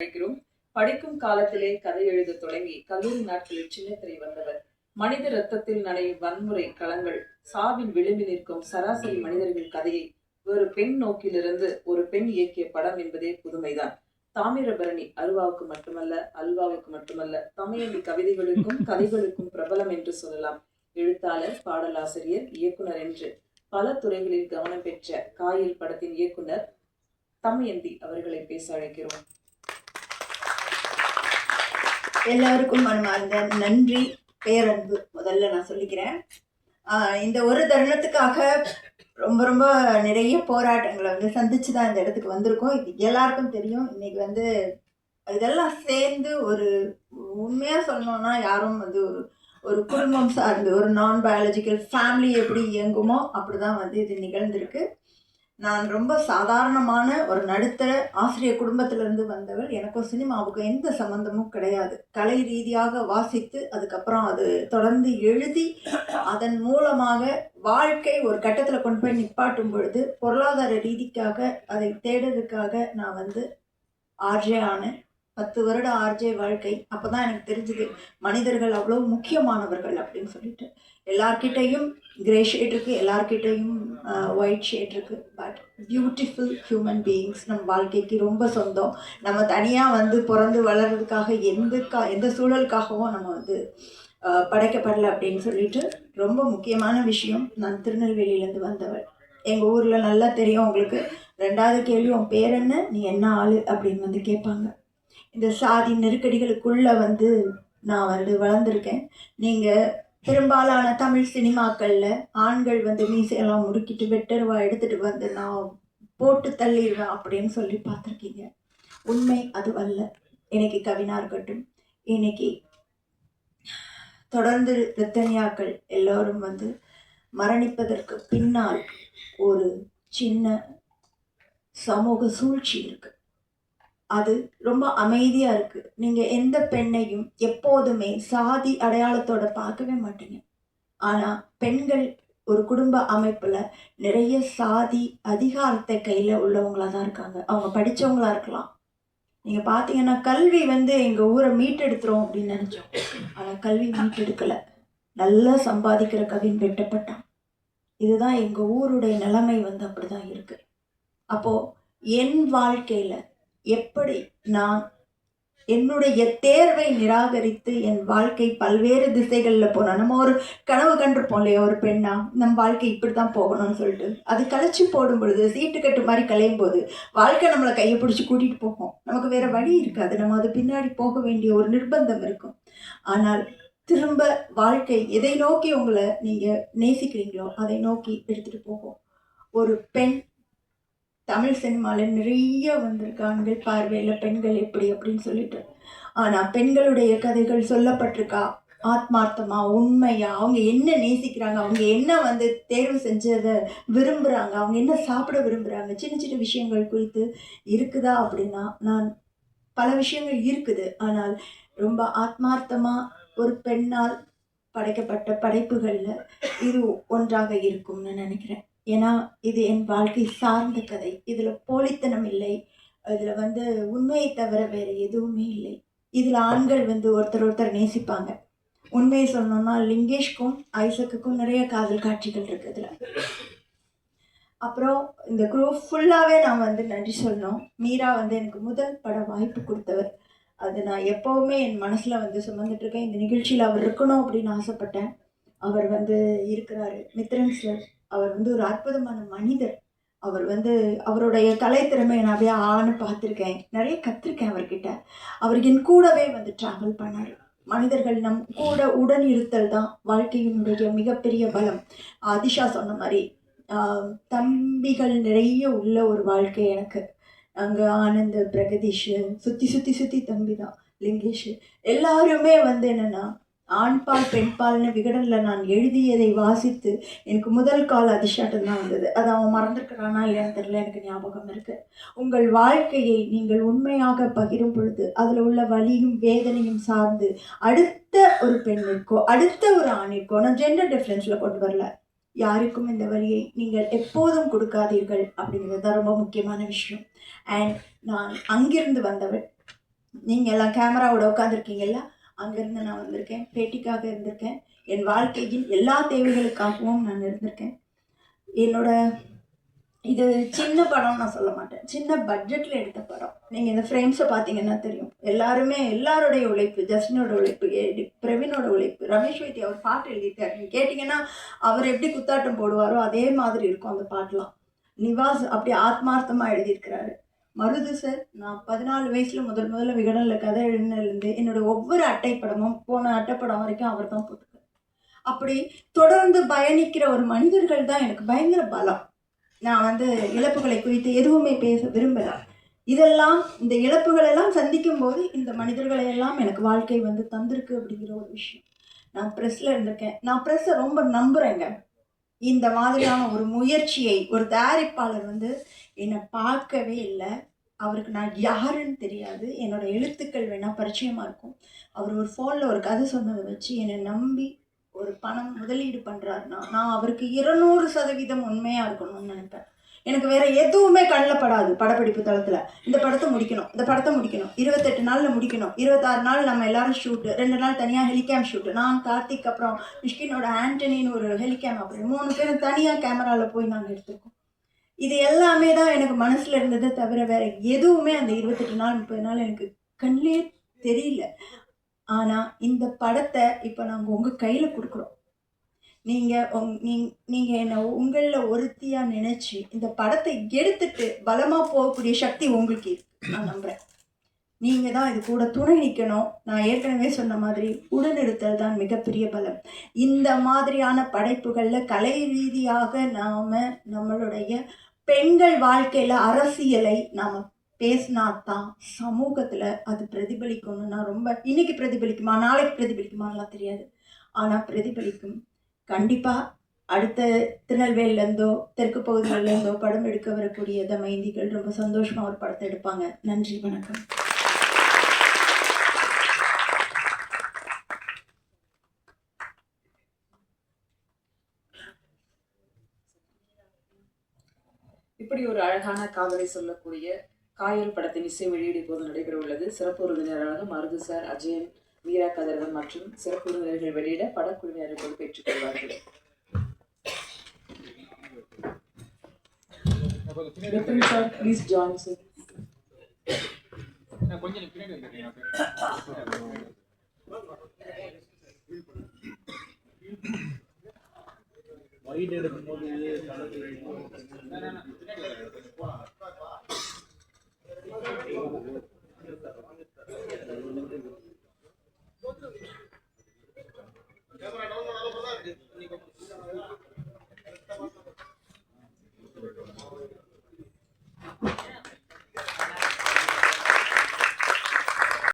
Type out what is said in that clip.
படிக்கிறோம் படிக்கும் காலத்திலே கதை எழுத தொடங்கி கல்லூரி நாட்களில் சின்னத்திரை வந்தவர். மனித ரத்தத்தில் நனையும் வன்முறை களங்கள் சாவின் விளிம்பில் நிற்கும் சராசரி மனிதர்கள் கதையை ஒரு பெண் நோக்கிலிருந்து ஒரு பெண் இயக்கிய படம் என்பதே புதுமைதான். தாமிரபரணி அருவாவுக்கு மட்டுமல்ல அல்வாவுக்கு மட்டுமல்ல தமிழி கவிதைகளுக்கும் கதைகளுக்கும் பிரபலம் என்று சொல்லலாம். எழுத்தாளர் பாடலாசிரியர் இயக்குனர் என்று பல துறைகளில் கவனம் பெற்ற காயல் படத்தின் இயக்குனர் தமயந்தி அவர்களை பேச அழைக்கிறோம். எல்லாருக்கும் மனமார்ந்த நன்றி பேரன்பு முதல்ல நான் சொல்லிக்கிறேன். இந்த ஒரு தருணத்துக்காக ரொம்ப ரொம்ப நிறைய போராட்டங்களை வந்து சந்திச்சு தான் இந்த இடத்துக்கு வந்திருக்கோம். இது எல்லாருக்கும் தெரியும். இன்னைக்கு வந்து இதெல்லாம் சேர்ந்து ஒரு உண்மையாக சொல்லணும்னா யாரும் வந்து ஒரு ஒரு குடும்பம் சார்ந்து ஒரு நான் பயாலஜிக்கல் ஃபேமிலி எப்படி இயங்குமோ அப்படி தான் வந்து இது நிகழ்ந்திருக்கு. நான் ரொம்ப சாதாரணமான ஒரு நடுத்தர ஆசிரியர் குடும்பத்திலிருந்து வந்தவள். எனக்கும் சினிமாவுக்கும் எந்த சம்மந்தமும் கிடையாது. கலை ரீதியாக வாசித்து அதுக்கப்புறம் அது தொடர்ந்து எழுதி அதன் மூலமாக வாழ்க்கை ஒரு கட்டத்தில் கொண்டு போய் நிப்பாட்டும் பொழுது பொருளாதார ரீதிக்காக அதை தேடுறதுக்காக நான் வந்து ஆர்ஜே ஆனேன் பத்து வருட ஆர்ஜே வாழ்க்கை. அப்போ தான் எனக்கு தெரிஞ்சுது மனிதர்கள் அவ்வளோ முக்கியமானவர்கள் அப்படின்னு சொல்லிட்டு. எல்லார்கிட்டையும் கிரே ஷேட் இருக்குது எல்லார்கிட்டையும் ஒயிட் ஷேட் இருக்குது பட் பியூட்டிஃபுல் ஹியூமன் பீயிங்ஸ் நம்ம வாழ்க்கைக்கு ரொம்ப சொந்தம். நம்ம தனியாக வந்து பிறந்து வளர்கிறதுக்காக எந்த கா எந்த சூழலுக்காகவும் நம்ம வந்து படைக்கப்படலை அப்படின்னு சொல்லிட்டு ரொம்ப முக்கியமான விஷயம். நான் திருநெல்வேலியிலேருந்து வந்தவள். எங்கள் ஊரில் நல்லா தெரியும் உங்களுக்கு. ரெண்டாவது கேள்வி உன் பேர் என்ன? நீ என்ன ஆள்? அப்படின்னு வந்து கேட்பாங்க. இந்த சாதி நெருக்கடிகளுக்குள்ளே வந்து நான் வந்து வளர்ந்துருக்கேன். நீங்கள் பெரும்பாலான தமிழ் சினிமாக்களில் ஆண்கள் வந்து மீசையெல்லாம் முறுக்கிட்டு வெட்டருவா எடுத்துகிட்டு வந்து நான் போட்டு தள்ளிடுவேன் அப்படின்னு சொல்லி பார்த்துருக்கீங்க. உண்மை அது அல்ல. இன்னைக்கு கவினா இருக்கட்டும் இன்னைக்கு தொடர்ந்து ரத்தனியாக்கள் எல்லோரும் வந்து மரணிப்பதற்கு பின்னால் ஒரு சின்ன சமூக சூழ்ச்சி இருக்குது அது ரொம்ப அமைதியாக இருக்குது நீங்கள் எந்த பெண்ணையும் எப்போதுமே சாதி அடையாளத்தோட பார்க்கவே மாட்டீங்க. ஆனால் பெண்கள் ஒரு குடும்ப அமைப்பில் நிறைய சாதி அதிகாரத்தை கையில் உள்ளவங்களா தான் இருக்காங்க. அவங்க படித்தவங்களாக இருக்கலாம். நீங்கள் பார்த்தீங்கன்னா கல்வி வந்து எங்கள் ஊரை மீட்டெடுத்துரும் அப்படின்னு நினச்சோம். ஆனால் கல்வி மீட்டெடுக்கலை. நல்லா சம்பாதிக்கிற கவின் வெட்டப்பட்டான். இதுதான் எங்கள் ஊருடைய நிலைமை வந்து அப்படிதான் இருக்குது அப்போது என் வாழ்க்கையில் எப்படி நான் என்னுடைய தேர்வை நிராகரித்து என் வாழ்க்கை பல்வேறு திசைகளில் போனோம் நம்ம ஒரு கனவு கண்டிருப்போம் இல்லையா? ஒரு பெண்ணா நம் வாழ்க்கை இப்படி தான் போகணும்னு சொல்லிட்டு. அது கலைச்சி போடும் பொழுது சீட்டு கட்டு மாதிரி கலையும் போது வாழ்க்கை நம்மளை கையை பிடிச்சி கூட்டிகிட்டு போகும். நமக்கு வேறு வழி இருக்காது. நம்ம அது பின்னாடி போக வேண்டிய ஒரு நிர்பந்தம் இருக்கும். ஆனால் திரும்ப வாழ்க்கை எதை நோக்கி உங்களை நீங்கள் நேசிக்கிறீங்களோ அதை நோக்கி எடுத்துகிட்டு போகும். ஒரு பெண் தமிழ் சினிமாவில் நிறைய வந்திருக்கு ஆண்கள் பார்வையில் பெண்கள் எப்படி அப்படின்னு சொல்லிட்டு. ஆனால் பெண்களுடைய கதைகள் சொல்லப்பட்டிருக்கா? ஆத்மார்த்தமா உண்மையா? அவங்க என்ன நேசிக்கிறாங்க? அவங்க என்ன வந்து தேர்வு செஞ்சதை விரும்புகிறாங்க அவங்க என்ன சாப்பிட விரும்புகிறாங்க சின்ன சின்ன விஷயங்கள் குறித்து இருக்குதா அப்படின்னா நான் பல விஷயங்கள் இருக்குது. ஆனால் ரொம்ப ஆத்மார்த்தமாக ஒரு பெண்ணால் படைக்கப்பட்ட படைப்புகளில் இது ஒன்றாக இருக்கும்னு நினைக்கிறேன். ஏன்னா இது என் வாழ்க்கை சார்ந்த கதை. இதில் போலித்தனம் இல்லை. இதில் வந்து உண்மையை தவிர வேறு எதுவுமே இல்லை. இதில் ஆண்கள் வந்து ஒருத்தர் ஒருத்தர் நேசிப்பாங்க. உண்மையை சொல்லணும்னா லிங்கேஷ்க்கும் ஐசக்குக்கும் நிறைய காதல் காட்சிகள் இருக்குது இதில். அப்புறம் இந்த குரூப் ஃபுல்லாகவே நான் வந்து நன்றி சொல்லணும். மீரா வந்து எனக்கு முதல் பட வாய்ப்பு கொடுத்தவர். அது நான் எப்போவுமே என் மனசில் வந்து சுமந்துட்டு இருக்கேன். இந்த நிகழ்ச்சியில் அவர் இருக்கணும் அப்படின்னு ஆசைப்பட்டேன். அவர் வந்து இருக்கிறாரு. மித்ரன் சார். அவர் வந்து ஒரு அற்புதமான மனிதர். அவர் வந்து அவருடைய கலைத்திறமையை நான் அப்படியே ஆன்னு பார்த்துருக்கேன். நிறைய கற்றுருக்கேன் அவர்கிட்ட. அவர் என் கூடவே வந்து ட்ராவல் பண்ணார். மனிதர்கள் நம் கூட உடன் இருத்தல் தான் வாழ்க்கையினுடைய மிகப்பெரிய பலம். அதிஷா சொன்ன மாதிரி தம்பிகள் நிறைய உள்ள ஒரு வாழ்க்கை எனக்கு. அங்கே ஆனந்த் பிரகதீஷ் சுற்றி சுற்றி சுற்றி தம்பி தான் லிங்கேஷ். எல்லாருமே வந்து என்னென்னா ஆண்பால் பெண்பால்னு விகடனில் நான் எழுதியதை வாசித்து எனக்கு முதல் கால் அதிர்ஷ்டம் தான் வந்தது. அது அவன் மறந்துருக்கிறானா இல்லையான்னு தெரியல எனக்கு ஞாபகம் இருக்குது உங்கள் வாழ்க்கையை நீங்கள் உண்மையாக பகிரும் பொழுது அதில் உள்ள வலியும் வேதனையும் சார்ந்து அடுத்த ஒரு பெண்ணிற்கோ அடுத்த ஒரு ஆணிற்கோ நான் ஜெண்டர் டிஃப்ரென்ஸில் கொண்டு வரல. யாருக்கும் இந்த வழியை நீங்கள் எப்போதும் கொடுக்காதீர்கள் அப்படிங்கிறது தான் ரொம்ப முக்கியமான விஷயம். அண்ட் நான் அங்கிருந்து வந்தவள் நீங்கள் எல்லாம் கேமராவோட உட்காந்துருக்கீங்களா அங்கேருந்து நான் வந்திருக்கேன். பேட்டிக்காக இருந்திருக்கேன். என் வாழ்க்கையின் எல்லா தேவைகளுக்காகவும் நான் இருந்திருக்கேன். என்னோட இது சின்ன படம் நான் சொல்ல மாட்டேன். சின்ன பட்ஜெட்டில் எடுத்த படம். நீங்கள் இந்த ஃப்ரேம்ஸை பார்த்தீங்கன்னா தெரியும். எல்லாருமே எல்லாருடைய உழைப்பு ஜஸ்டினோட உழைப்பு பிரவீனோட உழைப்பு ரமேஷ் வைத்தி அவர் பாட்டு எழுதிட்டார் நீங்கள் கேட்டிங்கன்னா அவர் எப்படி குத்தாட்டம் போடுவாரோ அதே மாதிரி இருக்கும் அந்த பாட்டெலாம். நிவாஸ் அப்படி ஆத்மார்த்தமாக எழுதியிருக்கிறாரு. மருது சார் நான் பதினாலு வயசில் முதல் முதல்ல விகடனில் கதை எழுதினதுலேருந்து என்னோட ஒவ்வொரு அட்டைப்படமும் போன அட்டைப்படம் வரைக்கும் அவர் தான் போட்டிருக்காரு. அப்படி தொடர்ந்து பயணிக்கிற ஒரு மனிதர்கள் தான் எனக்கு பயங்கர பலம். நான் வந்து இழப்புகளை குறித்து எதுவுமே பேச விரும்பல. இதெல்லாம் இந்த இழப்புகள் எல்லாம் சந்திக்கும் போது இந்த மனிதர்களை எல்லாம் எனக்கு வாழ்க்கை வந்து தந்திருக்கு அப்படிங்கிற ஒரு விஷயம். நான் ப்ரெஸ்ஸில் இருந்திருக்கேன். நான் ப்ரெஸ்ஸை ரொம்ப நம்புகிறேங்க இந்த மாதிரியான ஒரு முயற்சியை ஒரு தயாரிப்பாளர் வந்து என்னை பார்க்கவே இல்லை. அவருக்கு நான் யாருன்னு தெரியாது. என்னோட எழுத்துக்கள் வேணால் பரிச்சயமாக இருக்கும். அவர் ஒரு ஃபோனில் ஒரு கதை சொன்னதை வச்சு என்னை நம்பி ஒரு பணம் முதலீடு பண்ணுறாருன்னா நான் அவருக்கு இருநூறு சதவீதம் உண்மையாக இருக்கணும்னு நினைப்பேன். எனக்கு வேற எதுவுமே கண்ணில் படாது படப்பிடிப்பு தளத்தில். இந்த படத்தை முடிக்கணும். இந்த படத்தை முடிக்கணும். இருபத்தெட்டு நாளில் முடிக்கணும். இருபத்தாறு நாள் நம்ம எல்லாரும் ஷூட்டு ரெண்டு நாள் தனியாக ஹெலிகேம் ஷூட்டு நான் கார்த்திக் அப்புறம் மிஷ்கினோட ஆண்டனின்னு ஒரு ஹெலிகேம் அப்படின்னு மூணு பேரும் தனியாக கேமராவில் போய் நாங்கள் எடுத்துருக்கோம். இது எல்லாமே தான் எனக்கு மனசில் இருந்ததை தவிர வேற எதுவுமே அந்த இருபத்தெட்டு நாள் முப்பது நாள் எனக்கு கண்ணிலே தெரியல. ஆனால் இந்த படத்தை இப்போ நாங்கள் உங்கள் கையில் கொடுக்குறோம். நீங்கள் உங் நீங் நீங்கள் என்னை உங்களில் ஒருத்தியாக நினச்சி இந்த படத்தை எடுத்துட்டு பலமாக போகக்கூடிய சக்தி உங்களுக்கு இருக்கு. நான் நம்புகிறேன் நீங்கள் தான் இது கூட துணை நிற்கணும் நான் ஏற்கனவே சொன்ன மாதிரி உடனிருத்தல் தான் மிகப்பெரிய பலம். இந்த மாதிரியான படைப்புகளில் கலை ரீதியாக நாம் நம்மளுடைய பெண்கள் வாழ்க்கையில் அரசியலை நாம் பேசினா தான் சமூகத்தில் அது பிரதிபலிக்கும்னு நான் ரொம்ப இன்னைக்கு பிரதிபலிக்குமா நாளைக்கு பிரதிபலிக்குமான்லாம் தெரியாது. ஆனால் பிரதிபலிக்கும். கண்டிப்பாக அடுத்த திருநெல்வேலியிலேருந்தோ தெற்கு பகுதிகளிலேருந்தோ படம் எடுக்க வரக்கூடிய தமைந்திகள் ரொம்ப சந்தோஷமாக ஒரு படத்தை எடுப்பாங்க. நன்றி வணக்கம். இப்படி ஒரு அழகான காதலை சொல்லக்கூடிய காயல் படத்தின் இசை வெளியீடு இப்போது நடைபெற உள்ளது. சிறப்பு விருந்தினராக மருது சார் அஜயன் வீரா கதிரவன் மற்றும் சிறப்பு விருந்தினர்கள் வெளியிட படக்குழுவினர்கள் பொறுப்பேற்றுக் கொள்வார்கள் Vipin sir, please join கொஞ்சம் வைட் எடுக்கும்போது